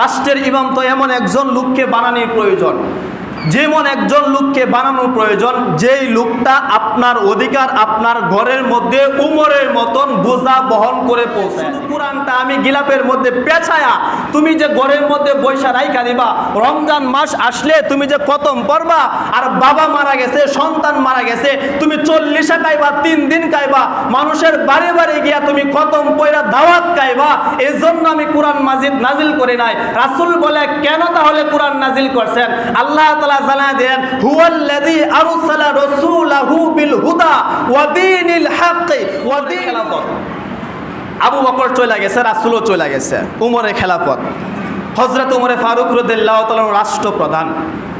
রাষ্ট্রের ইমাম তো এমন একজন লোককে বানানির প্রয়োজন। যেমন একজন লোককে বানানোর প্রয়োজন, যেই লোকটা আপনার অধিকার আপনার ঘরের মধ্যে উমরের মতন বোঝা বহন করে পৌঁছায়। কোরআনটা আমি গিলাপের মধ্যে পেছায়া তুমি যে ঘরের মধ্যে বৈশা রাইখা দিবা, রমজান মাস আসলে তুমি যে কতম পড়বা আর বাবা মারা গেছে, সন্তান মারা গেছে, তুমি চল্লিশে খাইবা তিন দিন খাইবা মানুষের বাড়ি বাড়ি গিয়া তুমি কতম পয়রা দাওয়াত খাইবা এই জন্য আমি কোরআন মাজিদ নাজিল করি নাই। রাসুল বলে, কেন তাহলে কোরআন নাজিল করছেন? আল্লাহ তাআলা জানা দেন হুয়াল্লাযী আরসালা রাসূলাহু বিল হুদা ওয়া দীনিল হক ওয়া দীনিল আবু বকর চলে গেছে রাসূলও চলে গেছে উমরের খেলাফত। হজরত উমরে ফারুক রদুল্লাহ তালন রাষ্ট্রপ্রধান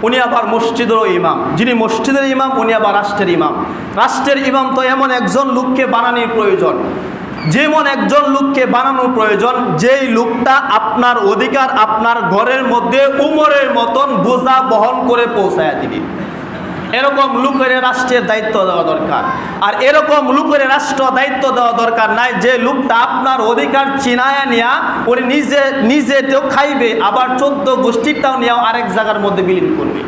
উনি আবার মসজিদেরও ইমাম। যিনি মসজিদের ইমাম উনি আবার রাষ্ট্রের ইমাম। রাষ্ট্রের ইমাম তো এমন একজন লোককে বানানোর প্রয়োজন। যেমন একজন লোককে বানানোর প্রয়োজন, যেই লোকটা আপনার অধিকার আপনার ঘরের মধ্যে উমরের মতন বোঝা বহন করে পৌঁছায় দিবি। এরকম লোকের রাষ্ট্রের দায়িত্ব দেওয়া দরকার। আর এরকম লোকের রাষ্ট্র দায়িত্ব দেওয়া দরকার নাই, যে লোকটা আপনার অধিকার চিনায় নিয়া উনি নিজে নিজেতেও খাইবে, আবার চোদ্দ গোষ্ঠীরটাও নিয়েও আরেক জায়গার মধ্যে বিলীন করবে।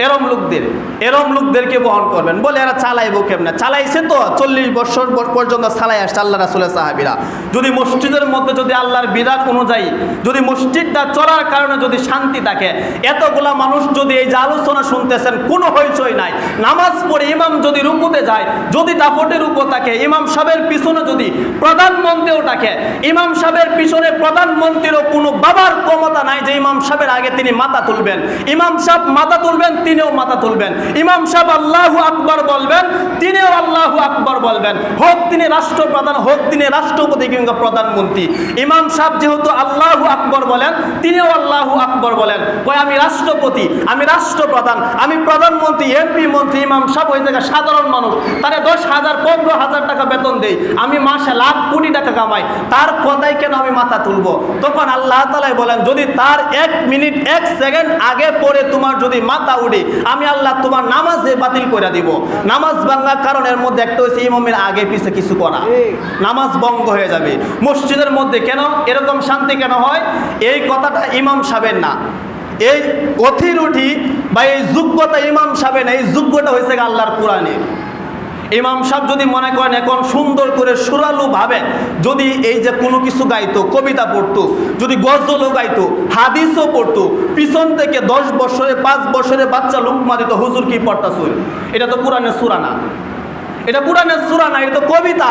এরম লোকদের, এরম লোকদেরকে বহন করবেন। বলে এরা চালাইবো কেমনে? চালাইছে তো, চল্লিশ বছর পর- পর্যন্ত চালাই আসছে আল্লাহ রাসুলের সাহাবিরা। যদি মসজিদের মধ্যে যদি আল্লাহর বিধান অনুযায়ী, যদি মসজিদটা চলার কারণে যদি শান্তি থাকে, এতগুলা মানুষ যদি এই যে আলোচনা শুনতেছেন, কোনো হইচই নাই। নামাজ পড়ে ইমাম যদি রুকুতে যায়, যদি দাপটে রুকো থাকে, ইমাম সাহেবের পিছনে যদি প্রধানমন্ত্রীও থাকে, ইমাম সাহেবের পিছনে প্রধানমন্ত্রীরও কোনো বাবার ক্ষমতা নাই যে ইমাম সাহেবের আগে তিনি মাথা তুলবেন। ইমাম সাহেব মাথা তুলবেন তিনিও মাথা তুলবেন। ইমাম সাহেব আল্লাহু আকবর বলবেন, তিনিও আল্লাহু আকবর বলবেন। হোক তিনি রাষ্ট্রপ্রধান, হোক তিনি রাষ্ট্রপতি কিংবা প্রধানমন্ত্রী। ইমাম সাহেব যেহেতু আল্লাহু আকবর বলেন, তিনিও আল্লাহু আকবর বলেন। কয়, আমি রাষ্ট্রপতি, আমি রাষ্ট্রপ্রধান, আমি প্রধানমন্ত্রী, এমপি, মন্ত্রী, ইমাম সাহেব ওই জায়গায় সাধারণ মানুষ। তারে দশ হাজার, পনেরো হাজার টাকা বেতন দেই, আমি মাসে লাখ কোটি টাকা কামাই, তার কথাই কেন আমি মাথা তুলবো? তখন আল্লাহ তালাই বলেন, যদি তার এক মিনিট, এক সেকেন্ড আগে পরে তোমার যদি মাথা উঠে, আমি আল্লাহ তোমার নামাজে বাতিল করে দিব। নামাজ ভাঙ্গার কারণের মধ্যে একটা হচ্ছে ইমামের আগে পিছে কিছু করা। নামাজ ভঙ্গ হয়ে যাবে। মসজিদের মধ্যে কেন এরকম শান্তি কেন হয়? এই কথাটা ইমাম সাহেবের না। এই অথিরুঠি বা এই যোগ্যতা ইমাম সাহেবের এই যোগ্যতা হয়েছে আল্লাহর কোরআনের। ইমাম সাহেব যদি মনে করেন এখন সুন্দর করে সুরালু ভাবে যদি এই যে কোনো কিছু গাইতো, কবিতা পড়তো, যদি গজলও গাইতো, হাদিসও পড়তো, পিছন থেকে দশ বছরে, পাঁচ বছরে বাচ্চা লুকমা দিত, হুজুর কি পড়তা এটা তো কোরআনের সুরানা এটা পুরানের সুরানা এটা তো কবিতা।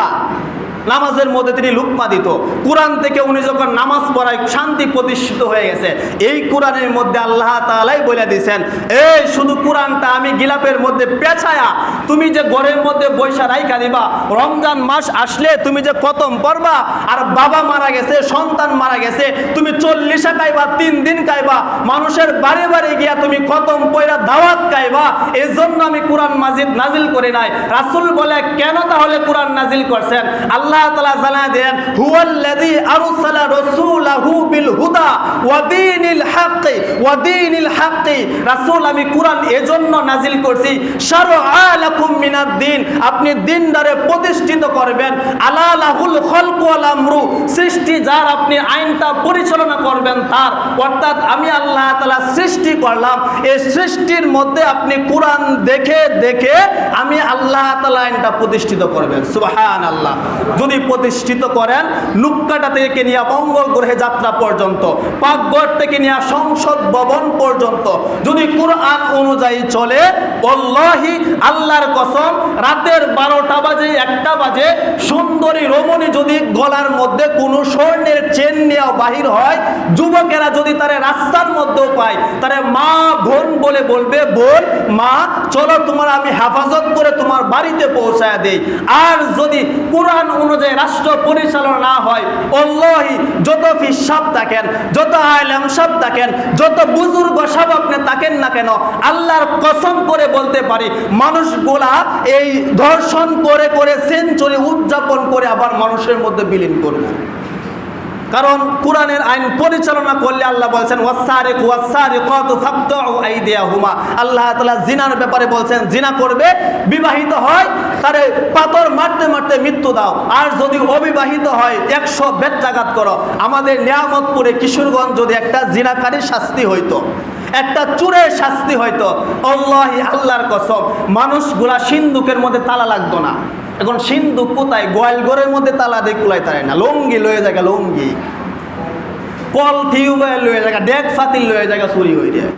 নামাজের মধ্যে তিনি লুকমা দিত। কোরআন থেকে উনি যখন নামাজ পড়ায় শান্তি প্রতিষ্ঠিত হয়ে গেছে, এই কোরআনের মধ্যে আল্লাহ তাআলাই বলে দিয়েছেন, এই শুধু কোরআনটা আমি গিলাপের মধ্যে পেছায়া তুমি যে ঘরের মধ্যে বৈশা রাইখা দিবা, রমজান মাস আসলে তুমি যে কতম পড়বা আর বাবা মারা গেছে, সন্তান মারা গেছে, তুমি চল্লিশে খাইবা, তিন দিন খাইবা, মানুষের বাড়ি বাড়ি গিয়া তুমি কতম পয়রা দাওয়াত খাইবা এই জন্য আমি কোরআন মাজিদ নাজিল করি নাই। রাসূল বলে, কেন তাহলে কোরআন নাজিল করছেন? আল্লাহ তাআলা জানা দেন হুয়াল্লাযী আরসালা রাসূলাহু আমি আল্লাহ সৃষ্টি করলাম, এই সৃষ্টির মধ্যে আপনি কোরআন দেখে দেখে আমি আল্লাহ তাআলা আইনটা প্রতিষ্ঠিত করবেন। যদি প্রতিষ্ঠিত করেন লুক্কাটা থেকে নিয়ে মঙ্গল গ্রহে যাত্রা পর্যন্ত, পাকঘর থেকে নিয়ে সংসদ ভবন পর্যন্ত। যদি কোরআন অনুযায়ী চলে বল্লাহি আল্লাহর কসম, রাতের বারোটা একটা বাজে, সুন্দরী রমণী যদি গলার মধ্যে কোনো স্বর্ণের চেন নিয়ে বাহির হয়, যুবকেরা যদি তারে রাস্তার মধ্যেও পায়, তারে মা বোন বলে বলবে, বোন, মা, চলো তোমার আমি হেফাজত করে তোমার বাড়িতে পৌঁছায় দেই। আর যদি কোরআন অনুযায়ী রাষ্ট্র পরিচালনা না হয় অল্লাহি যত ফিসাব থাকেন যত আলেম সব থাকেন যত বুজুর্গ সব আপনি থাকেন না কেন, আল্লাহর কসম করে বলতে পারি, মানুষগুলা এই ধর্ষণ করে করে সেঞ্চুরি উদযাপন করে আবার মানুষের মধ্যে বিলীন করবে। কারণ কোরআনের আইন পরিচালনা করলে আল্লাহ বলছেন আল্লাহ জিনার ব্যাপারে বলছেন, জিনা করবে, বিবাহিত হয়, তারে পাথর মারতে মারতে মৃত্যু দাও। আর যদি অবিবাহিত হয়, একশো বেত্রাঘাত করো। আমাদের নিয়ামতপুরে কিশোরগঞ্জ যদি একটা জিনাকারীর শাস্তি হইতো, একটা চুরের শাস্তি হয়তো আল্লাহি আল্লাহর কসম, মানুষগুলা সিন্ধুকের মধ্যে তালা লাগতো না। এখন সিন্ধু কোথায়? গোয়াল ঘরের মধ্যে তালা দিয়ে কুলাই তারাই না। লঙ্গি লয়ে জায়গা লঙ্গি। কল থিউবাই লয়ে জায়গা ডেক ফাতিল লয়ে জায়গা চুরি হয়ে যায়।